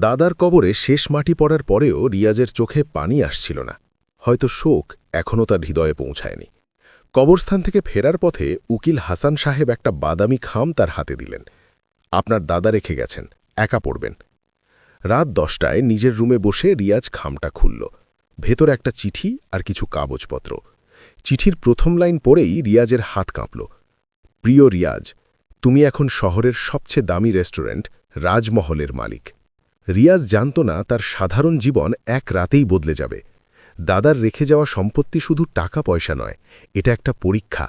দাদার কবরে শেষ মাটি পড়ার পরেও রিয়াজের চোখে পানি আসছিল না। হয়তো শোক এখনও তার হৃদয়ে পৌঁছায়নি। কবরস্থান থেকে ফেরার পথে উকিল হাসান সাহেব একটা বাদামি খাম তার হাতে দিলেন। আপনার দাদা রেখে গেছেন, একা পড়বেন। রাত দশটায় নিজের রুমে বসে রিয়াজ খামটা খুলল। ভেতরে একটা চিঠি আর কিছু কাগজপত্র। চিঠির প্রথম লাইন পড়েই রিয়াজের হাত কাঁপল। প্রিয় রিয়াজ, তুমি এখন শহরের সবচেয়ে দামি রেস্টুরেন্ট, রাজমহলের মালিক। রিয়াজ জানত না তার সাধারণ জীবন এক রাতেই বদলে যাবে। দাদার রেখে যাওয়া সম্পত্তি শুধু টাকা পয়সা নয়, এটা একটা পরীক্ষা।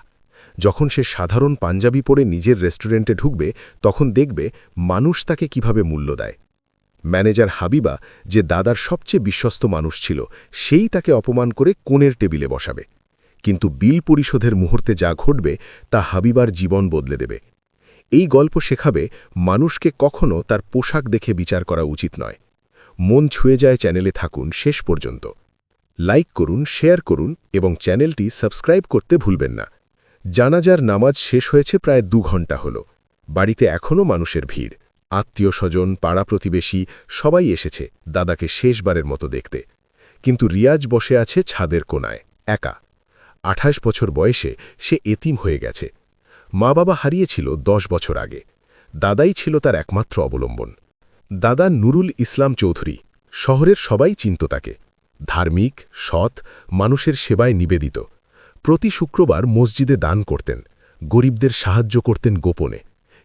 যখন সে সাধারণ পাঞ্জাবি পরে নিজের রেস্টুরেন্টে ঢুকবে, তখন দেখবে মানুষ তাকে কীভাবে মূল্য দেয়। ম্যানেজার হাবিবা যে দাদার সবচেয়ে বিশ্বস্ত মানুষ ছিল, সেই তাকে অপমান করে কোণের টেবিলে বসাবে। কিন্তু বিল পরিশোধের মুহূর্তে যা ঘটবে, তা হাবিবার জীবন বদলে দেবে। এই গল্প শেখাবে মানুষকে কখনো তার পোশাক দেখে বিচার করা উচিত নয়। মন ছুঁয়ে যায় চ্যানেলে থাকুন শেষ পর্যন্ত। লাইক করুন, শেয়ার করুন এবং চ্যানেলটি সাবস্ক্রাইব করতে ভুলবেন না। জানাজার নামাজ শেষ হয়েছে প্রায় দু ঘণ্টা হল। বাড়িতে এখনও মানুষের ভিড়। আত্মীয় স্বজন, পাড়া প্রতিবেশী সবাই এসেছে দাদাকে শেষবারের মতো দেখতে। কিন্তু রিয়াজ বসে আছে ছাদের কোনায়, একা। আঠাশ বছর বয়সে সে এতিম হয়ে গেছে। মা বাবা হারিয়েছিল দশ বছর আগে। দাদাই ছিল তার একমাত্র অবলম্বন। দাদা নুরুল ইসলাম চৌধুরী, শহরের সবাই চিনত তাকে। ধার্মিক, সৎ, মানুষের সেবায় নিবেদিত। প্রতি শুক্রবার মসজিদে দান করতেন, গরিবদের সাহায্য করতেন গোপনে।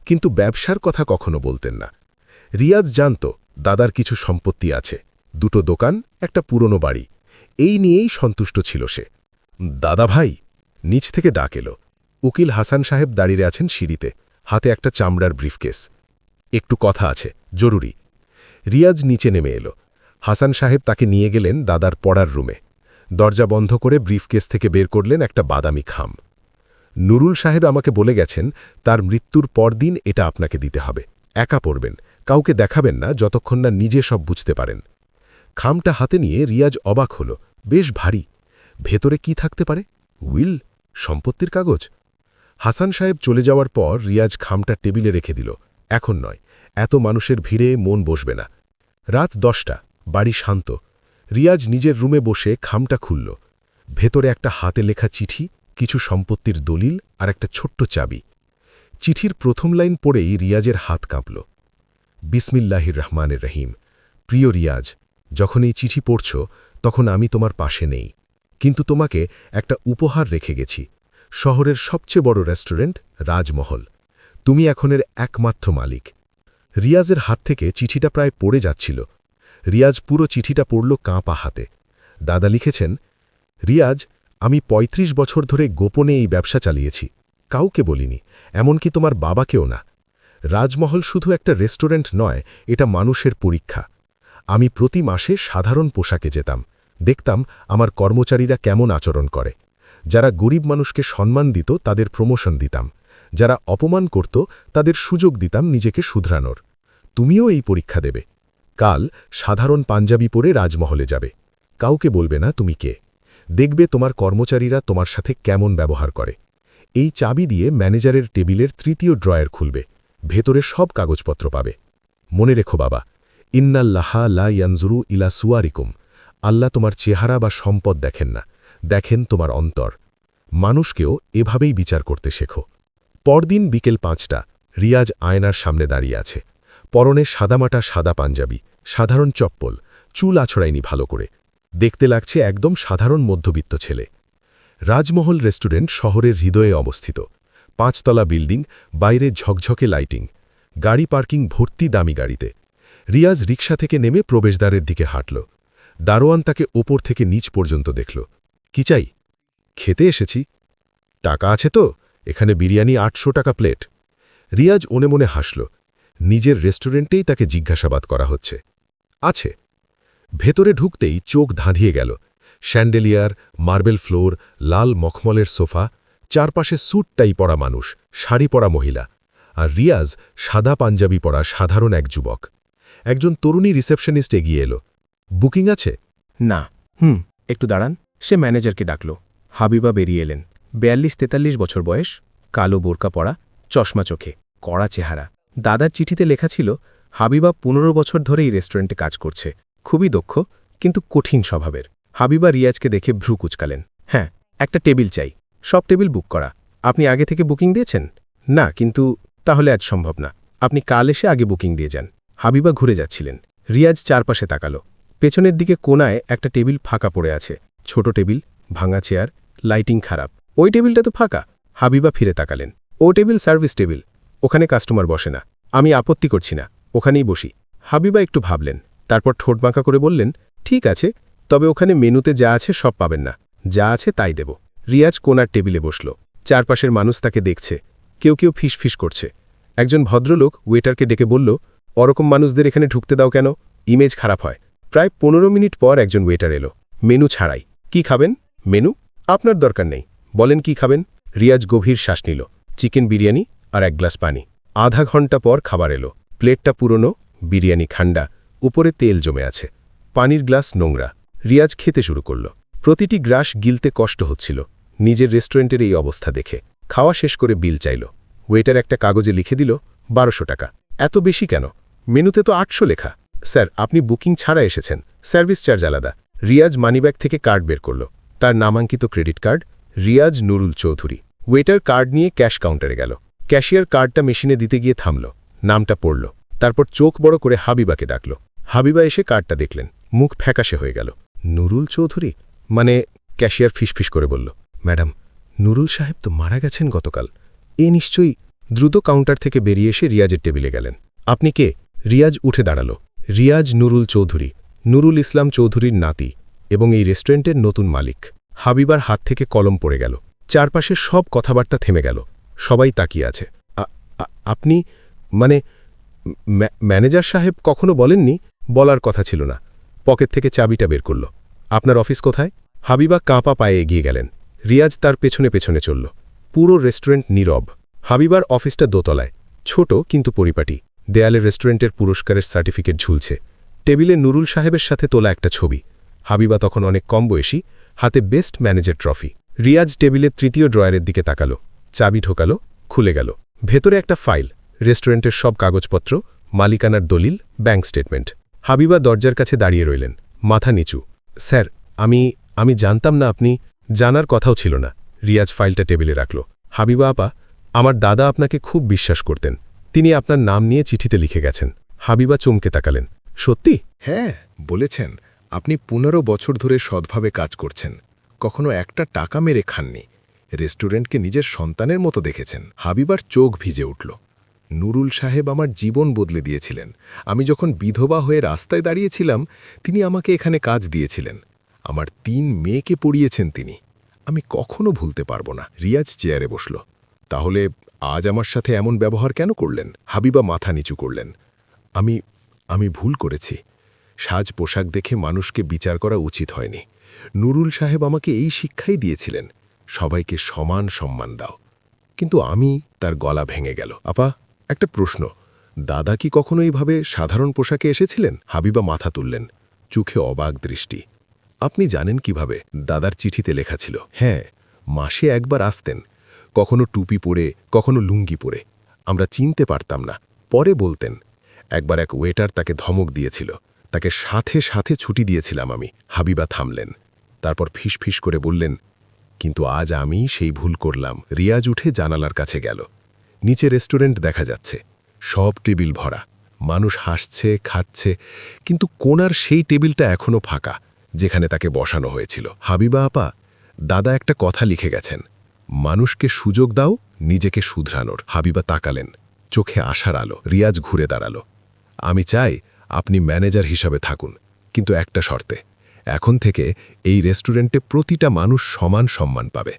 কিন্তু ব্যবসার কথা কখনো বলতেন না। রিয়াজ জানত, দাদার কিছু সম্পত্তি আছে, দুটো দোকান, একটা পুরনো বাড়ি। এই নিয়েই সন্তুষ্ট ছিল সে। দাদা ভাই নিচ থেকে ডাক এলো। উকিল হাসান সাহেব দাঁড়িয়ে আছেন সিঁড়িতে। হাতে একটা চামড়ার ব্রিফকেস। একটু কথা আছে, জরুরি। রিয়াজ নিচে নেমে এলো। হাসান সাহেব তাকে নিয়ে গেলেন দাদার পড়ার রুমে। দরজা বন্ধ করে ব্রিফকেস থেকে বের করলেন একটা বাদামি খাম। নুরুল সাহেব আমাকে বলে গেছেন, তার মৃত্যুর পরদিন এটা আপনাকে দিতে হবে। একা পড়বেন। কাউকে দেখাবেন না, যতক্ষণ না নিজে সব বুঝতে পারেন। খামটা হাতে নিয়ে রিয়াজ অবাক হল। বেশ ভারী। ভেতরে কি থাকতে পারে? উইল, সম্পত্তির কাগজ। হাসান সাহেব চলে যাওয়ার পর রিয়াজ খামটা টেবিলে রেখে দিল। এখন নয়, এত মানুষের ভিড়ে মন বসবে না। রাত দশটা, বাড়ি শান্ত। রিয়াজ নিজের রুমে বসে খামটা খুলল। ভেতরে একটা হাতে লেখা চিঠি, কিছু সম্পত্তির দলিল আর একটা ছোট্ট চাবি। চিঠির প্রথম লাইন পড়েই রিয়াজের হাত কাঁপল। বিসমিল্লাহির রহমানের রহিম। প্রিয় রিয়াজ, যখন এই চিঠি পড়ছ, তখন আমি তোমার পাশে নেই। কিন্তু তোমাকে একটা উপহার রেখে গেছি। শহরের সবচেয়ে বড় রেস্টুরেন্ট, রাজমহল। তুমি এখনের একমাত্র মালিক। রিয়াজের হাত থেকে চিঠিটা প্রায় পড়ে যাচ্ছিল। রিয়াজ পুরো চিঠিটা পড়ল কাঁপা হাতে। দাদা লিখেছেন, রিয়াজ, আমি ৩৫ বছর ধরে গোপনে এই ব্যবসা চালিয়েছি। কাউকে বলিনি, এমনকি তোমার বাবাকেও না। রাজমহল শুধু একটা রেস্টুরেন্ট নয়, এটা মানুষের পরীক্ষা। আমি প্রতি মাসে সাধারণ পোশাকে যেতাম। দেখতাম আমার কর্মচারীরা কেমন আচরণ করে। যারা গরিব মানুষকে সম্মান দিত, তাদের প্রমোশন দিতাম। যারা অপমান করত, তাদের সুযোগ দিতাম নিজেকে শুধরানোর। তুমিও এই পরীক্ষা দেবে। কাল সাধারণ পাঞ্জাবি পরে রাজমহলে যাবে। কাউকে বলবে না তুমি কে। দেখবে তোমার কর্মচারীরা তোমার সাথে কেমন ব্যবহার করে। এই চাবি দিয়ে ম্যানেজারের টেবিলের তৃতীয় ড্রয়ার খুলবে। ভেতরে সব কাগজপত্র পাবে। মনে রেখো বাবা, ইন্নাল্লাহা লা ইয়ানজুরু ইলা সুয়ারিকুম। আল্লাহ তোমার চেহারা বা সম্পদ দেখেন না। দেখেন তোমার অন্তর। মানুষকেও এভাবেই বিচার করতে শেখো। পরদিন বিকেল পাঁচটা, রিয়াজ আয়নার সামনে দাঁড়িয়ে আছে। পরনে সাদামাটা সাদা পাঞ্জাবি, সাধারণ চপ্পল, চুল আছড়ায়নি ভালো করে। দেখতে লাগছে একদম সাধারণ মধ্যবিত্ত ছেলে। রাজমহল রেস্টুরেন্ট শহরের হৃদয়ে অবস্থিত। পাঁচতলা বিল্ডিং, বাইরে ঝকঝকে লাইটিং। গাড়ি পার্কিং ভর্তি দামি গাড়িতে। রিয়াজ রিকশা থেকে নেমে প্রবেশদ্বারের দিকে হাঁটল। দারোয়ান তাকে ওপর থেকে নিচ পর্যন্ত দেখল। কি চাই? খেতে এসেছি। টাকা আছে তো, এখানে বিরিয়ানি আটশো টাকা প্লেট। রিয়াজ ওনে মনে হাসল। নিজের রেস্টুরেন্টেই তাকে জিজ্ঞাসাবাদ করা হচ্ছে। আছে। ভেতরে ঢুকতেই চোখ ধাঁধিয়ে গেল। শ্যান্ডেলিয়ার, মার্বেল ফ্লোর, লাল মখমলের সোফা, চারপাশে স্যুটটাই পরা মানুষ, শাড়ি পরা মহিলা, আর রিয়াজ সাদা পাঞ্জাবি পরা সাধারণ এক যুবক। একজন তরুণী রিসেপশনিস্ট এগিয়ে এলো। বুকিং আছে? না। হুম, একটু দাঁড়ান। সে ম্যানেজারকে ডাকল। হাবিবা বেরিয়ে এলেন। বিয়াল্লিশ তেতাল্লিশ বছর বয়স, কালো বোরকা পরা, চশমা চোখে, কড়া চেহারা। দাদার চিঠিতে লেখা ছিল, হাবিবা পনেরো বছর ধরে এই রেস্টুরেন্টে কাজ করছে। খুবই দক্ষ, কিন্তু কঠিন স্বভাবের। হাবিবা রিয়াজকে দেখে ভ্রু কুচকালেন। হ্যাঁ একটা টেবিল চাই। সব টেবিল বুক করা। আপনি আগে থেকে বুকিং দিয়েছেন? না, কিন্তু তাহলে আজ সম্ভব না। আপনি কাল এসে আগে বুকিং দিয়ে যান। হাবিবা ঘুরে যাচ্ছিলেন। রিয়াজ চারপাশে তাকালো। পেছনের দিকে কোনায় একটা টেবিল ফাঁকা পড়ে আছে। ছোট টেবিল, ভাঙা চেয়ার, লাইটিং খারাপ। ওই টেবিলটা তো ফাঁকা। হাবিবা ফিরে তাকালেন। ও টেবিল সার্ভিস টেবিল। ওখানে কাস্টমার বসে না। আমি আপত্তি করছি না। ওখানেই বসি। হাবিবা একটু ভাবলেন। তারপর ঠোঁট বাঁকা করে বললেন, ঠিক আছে, তবে ওখানে মেনুতে যা আছে সব পাবেন না। যা আছে তাই দেব। রিয়াজ কোনার টেবিলে বসল। চারপাশের মানুষ তাকে দেখছে। কেউ কেউ ফিস ফিস করছে। একজন ভদ্রলোক ওয়েটারকে ডেকে বলল ওরকম মানুষদের এখানে ঢুকতে দাও কেন? ইমেজ খারাপ হয়। প্রায় পনেরো মিনিট পর একজন ওয়েটার এলো। মেনু ছাড়াই। কি খাবেন? মেনু? আপনার দরকার নেই। বলেন কি খাবেন? রিয়াজ গভীর শ্বাস নিল। চিকেন বিরিয়ানি আর এক গ্লাস পানি। আধা ঘণ্টা পর খাবার এলো। প্লেটটা পুরনো, বিরিয়ানি ঠান্ডা, উপরে তেল জমে আছে। পানির গ্লাস নোংরা। রিয়াজ খেতে শুরু করল। প্রতিটি গ্রাস গিলতে কষ্ট হচ্ছিল। নিজের রেস্টুরেন্টের এই অবস্থা দেখে। খাওয়া শেষ করে বিল চাইল। ওয়েটার একটা কাগজে লিখে দিল, বারোশো টাকা। এত বেশি কেন? মেনুতে তো আটশো লেখা। স্যার, আপনি বুকিং ছাড়া এসেছেন। সার্ভিস চার্জ আলাদা। রিয়াজ মানিব্যাগ থেকে কার্ড বের করল। তার নামাঙ্কিত credit card, Riaz Nurul Chowdhury. Waiter card নিয়ে ক্যাশ কাউন্টারে গেল। ক্যাশিয়ার কার্ডটা মেশিনে দিতে গিয়ে থামল। নামটা পড়ল। তারপর চোখ বড় করে হাবিবাকে ডাকল। হাবিবা এসে কার্ডটা দেখলেন। মুখ ফ্যাকাশে হয়ে গেল। নুরুল চৌধুরী? মানে ক্যাশিয়ার ফিসফিস করে বলল, ম্যাডাম, নুরুল সাহেব তো মারা গেছেন গতকাল। এ নিশ্চয়ই দ্রুত কাউন্টার থেকে বেরিয়ে এসে রিয়াজের টেবিলে গেলেন। আপনি কে? রিয়াজ উঠে দাঁড়াল। রিয়াজ নুরুল চৌধুরী। নুরুল ইসলাম চৌধুরীর নাতি এবং এই রেস্টুরেন্টের নতুন মালিক। হাবিবার হাত থেকে কলম পড়ে গেল। চারপাশের সব কথাবার্তা থেমে গেল। সবাই তাকিয়ে আছে। আপনি মানে ম্যানেজার সাহেব কখনো বলেননি? বলার কথা ছিল না। পকেট থেকে চাবিটা বের করল। আপনার অফিস কোথায়? হাবিবা কাঁপা পায়ে এগিয়ে গেলেন। রিয়াজ তার পেছনে পেছনে চলল। পুরো রেস্টুরেন্ট নীরব। হাবিবার অফিসটা দোতলায়। ছোট কিন্তু পরিপাটি। দেয়ালে রেস্টুরেন্টের পুরস্কারের সার্টিফিকেট ঝুলছে। টেবিলে নুরুল সাহেবের সাথে তোলা একটা ছবি। হাবিবা তখন অনেক কম বয়সী, হাতে বেস্ট ম্যানেজার ট্রফি। রিয়াজ টেবিলের তৃতীয় ড্রয়ারের দিকে তাকালো, চাবি ঢোকালো, খুলে গেল। ভেতরে একটা ফাইল, রেস্টুরেন্টের সব কাগজপত্র, মালিকানার দলিল, ব্যাংক স্টেটমেন্ট। হাবিবা দরজার কাছে দাঁড়িয়ে রইলেন, মাথা নিচু। স্যার, আমি আমি জানতাম না আপনি, জানার কথাও ছিল না। রিয়াজ ফাইলটা টেবিলে রাখল। হাবিবা আপা, আমার দাদা আপনাকে খুব বিশ্বাস করতেন। তিনি আপনার নাম নিয়ে চিঠিতে লিখে গেছেন। হাবিবা চমকে তাকালেন। সত্যি? হ্যাঁ বলেছেন, আপনি পনেরো বছর ধরে সৎভাবে কাজ করছেন, কখনো একটা টাকা মেরে খাননি, রেস্টুরেন্টকে নিজের সন্তানের মতো দেখেছেন। হাবিবার চোখ ভিজে উঠল। নুরুল সাহেব আমার জীবন বদলে দিয়েছিলেন। আমি যখন বিধবা হয়ে রাস্তায় দাঁড়িয়েছিলাম, তিনি আমাকে এখানে কাজ দিয়েছিলেন। আমার তিন মেয়েকে পড়িয়েছেন তিনি। আমি কখনো ভুলতে পারব না। রিয়াজ চেয়ারে বসল। তাহলে আজ আমার সাথে এমন ব্যবহার কেন করলেন? হাবিবা মাথা নিচু করলেন। আমি আমি ভুল করেছি। সাজ পোশাক দেখে মানুষকে বিচার করা উচিত হয়নি। নুরুল সাহেব আমাকে এই শিক্ষাই দিয়েছিলেন, সবাইকে সমান সম্মান দাও। কিন্তু আমি তার গলা ভেঙে গেল। আপা, একটা প্রশ্ন। দাদা কি কখনো এইভাবে সাধারণ পোশাকে এসেছিলেন? হাবিবা মাথা তুললেন, চোখে অবাক দৃষ্টি। আপনি জানেন কীভাবে? দাদার চিঠিতে লেখা ছিল হ্যাঁ মাসে একবার আসতেন। কখনো টুপি পরে, কখনো লুঙ্গি পরে। আমরা চিনতে পারতাম না। পরে বলতেন একবার এক ওয়েটার তাকে ধমক দিয়েছিল। তাকে সাথে সাথে ছুটি দিয়েছিলাম আমি, হাবিবা থামলেন। তারপর ফিস করে বললেন, কিন্তু আজ আমি সেই ভুল করলাম। রিয়াজ উঠে জানালার কাছে গেল। নিচে রেস্টুরেন্ট দেখা যাচ্ছে। সব টেবিল ভরা। মানুষ হাসছে, খাচ্ছে, কিন্তু কোনার সেই টেবিলটা এখনও ফাঁকা, যেখানে তাকে বসানো হয়েছিল। হাবিবা, আপা, দাদা একটা কথা লিখে গেছেন। মানুষকে সুযোগ দাও, নিজেকে শুধরানোর। হাবিবা তাকালেন। চোখে আশার আলো। রিয়াজ ঘুরে দাঁড়াল। আমি চাই আপনি ম্যানেজার হিসাবে থাকুন, কিন্তু একটা শর্তে। এখন থেকে এই রেস্টুরেন্টে প্রতিটা মানুষ সমান সম্মান পাবে।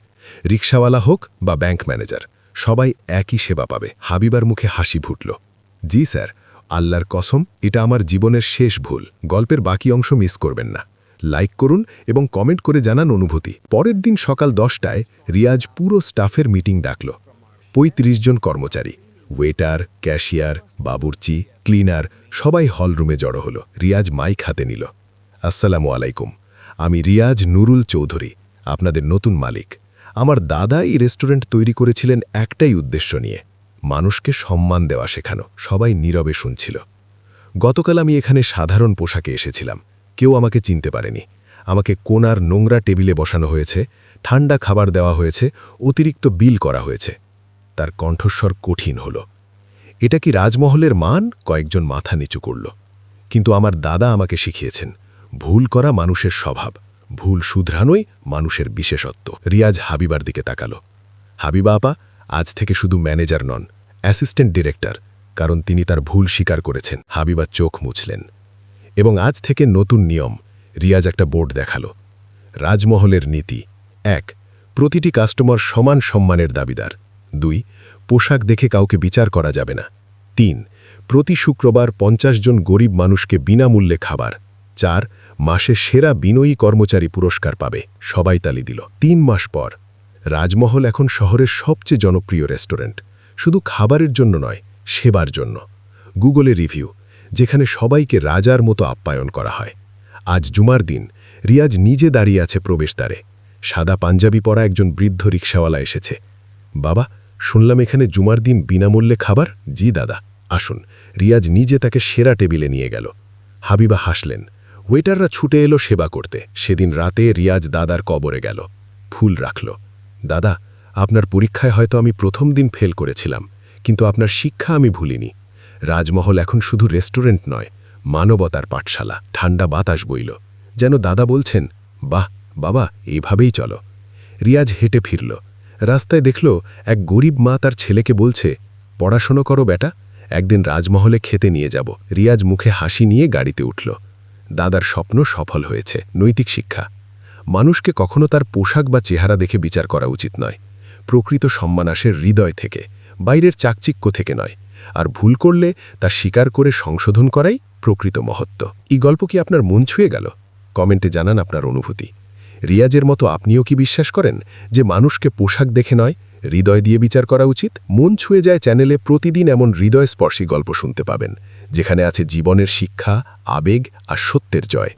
রিক্সাওয়ালা হোক বা ব্যাংক ম্যানেজার, সবাই একই সেবা পাবে। হাবিবার মুখে হাসি ফুটল। জি, স্যার, আল্লাহর কসম, এটা আমার জীবনের শেষ ভুল। গল্পের বাকি অংশ মিস করবেন না। লাইক করুন এবং কমেন্ট করে জানান অনুভূতি। পরের দিন সকাল দশটায় রিয়াজ পুরো স্টাফের মিটিং ডাকল। পঁয়ত্রিশ জন কর্মচারী। ওয়েটার, ক্যাশিয়ার, বাবুর্চি, ক্লিনার সবাই হলরুমে জড়ো হলো। রিয়াজ মাইক হাতে নিল। আসসালামু আলাইকুম। আমি রিয়াজ নুরুল চৌধুরী, আপনাদের নতুন মালিক। আমার দাদা এই রেস্টুরেন্ট তৈরি করেছিলেন একটাই উদ্দেশ্য নিয়ে। মানুষকে সম্মান দেওয়া শেখানো, সবাই নীরবে শুনছিল। গতকাল আমি এখানে সাধারণ পোশাকে এসেছিলাম। কেউ আমাকে চিনতে পারেনি। আমাকে কোনার নোংরা টেবিলে বসানো হয়েছে, ঠান্ডা খাবার দেওয়া হয়েছে, অতিরিক্ত বিল করা হয়েছে। তার কণ্ঠস্বর কঠিন হল। এটা কি রাজমহলের মান? কয়েকজন মাথা নিচু করল। কিন্তু আমার দাদা আমাকে শিখিয়েছেন, ভুল করা মানুষের স্বভাব, ভুল শুধরানোই মানুষের বিশেষত্ব। রিয়াজ হাবিবার দিকে তাকালো। হাবিবা আপা, আজ থেকে শুধু ম্যানেজার নন, অ্যাসিস্ট্যান্ট ডিরেক্টর, কারণ তিনি তার ভুল স্বীকার করেছেন। হাবিবা চোখ মুছলেন। এবং আজ থেকে নতুন নিয়ম, রিয়াজ একটা বোর্ড দেখাল। রাজমহলের নীতি, এক, প্রতিটি কাস্টমার সমান সম্মানের দাবিদার। দুই, পোশাক দেখে কাউকে বিচার করা যাবে না। তিন, প্রতি শুক্রবার পঞ্চাশ জন গরিব মানুষকে বিনামূল্যে খাবার। চার, মাসে সেরা বিনয়ী কর্মচারী পুরস্কার পাবে, সবাই তালি দিল। তিন মাস পর, রাজমহল এখন শহরের সবচেয়ে জনপ্রিয় রেস্টুরেন্ট। শুধু খাবারের জন্য নয়, সেবার জন্য। গুগলে রিভিউ, যেখানে সবাইকে রাজার মতো আপ্যায়ন করা হয়। আজ জুমার দিন, রিয়াজ নিজে দাঁড়িয়ে আছে প্রবেশদ্বারে। সাদা পাঞ্জাবি পরা একজন বৃদ্ধ রিক্সাওয়ালা এসেছে। বাবা শুনলাম এখানে জুমার দিন বিনামূল্যে খাবার? জি, দাদা। আসুন। রিয়াজ নিজে তাকে সেরা টেবিলে নিয়ে গেল। হাবিবা হাসলেন। ওয়েটাররা ছুটে এলো সেবা করতে। সেদিন রাতে রিয়াজ দাদার কবরে গেল। ফুল রাখল। দাদা, আপনার পরীক্ষায় হয়তো আমি প্রথম দিন ফেল করেছিলাম, কিন্তু আপনার শিক্ষা আমি ভুলিনি। রাজমহল এখন শুধু রেস্টুরেন্ট নয়, মানবতার পাঠশালা। ঠান্ডা বাতাস বইল। যেন দাদা বলছেন, বাহ, বাবা এইভাবেই চলো। রিয়াজ হেঁটে ফিরল। রাস্তায় দেখল এক গরিব মা তার ছেলেকে বলছে, পড়াশোনা করো বেটা, একদিন রাজমহলে খেতে নিয়ে যাব। রিয়াজ মুখে হাসি নিয়ে গাড়িতে উঠল। দাদার স্বপ্ন সফল হয়েছে, নৈতিক শিক্ষা। মানুষকে কখনো তার পোশাক বা চেহারা দেখে বিচার করা উচিত নয়। প্রকৃত সম্মান আসে হৃদয় থেকে, বাইরের চাকচিক্য থেকে নয়। আর ভুল করলে তা স্বীকার করে সংশোধন করাই প্রকৃত মহত্ব। এই গল্প কি আপনার মন ছুঁয়ে গেল? কমেন্টে জানান আপনার অনুভূতি। রিয়াজের মতো আপনিও কি বিশ্বাস করেন যে মানুষকে পোশাক দেখে নয়? হৃদয় দিয়ে বিচার করা উচিত? মন ছুঁয়ে যায় চ্যানেলে প্রতিদিন এমন হৃদয়স্পর্শী গল্প শুনতে পাবেন, যেখানে আছে জীবনের শিক্ষা, আবেগ আর সত্যের জয়।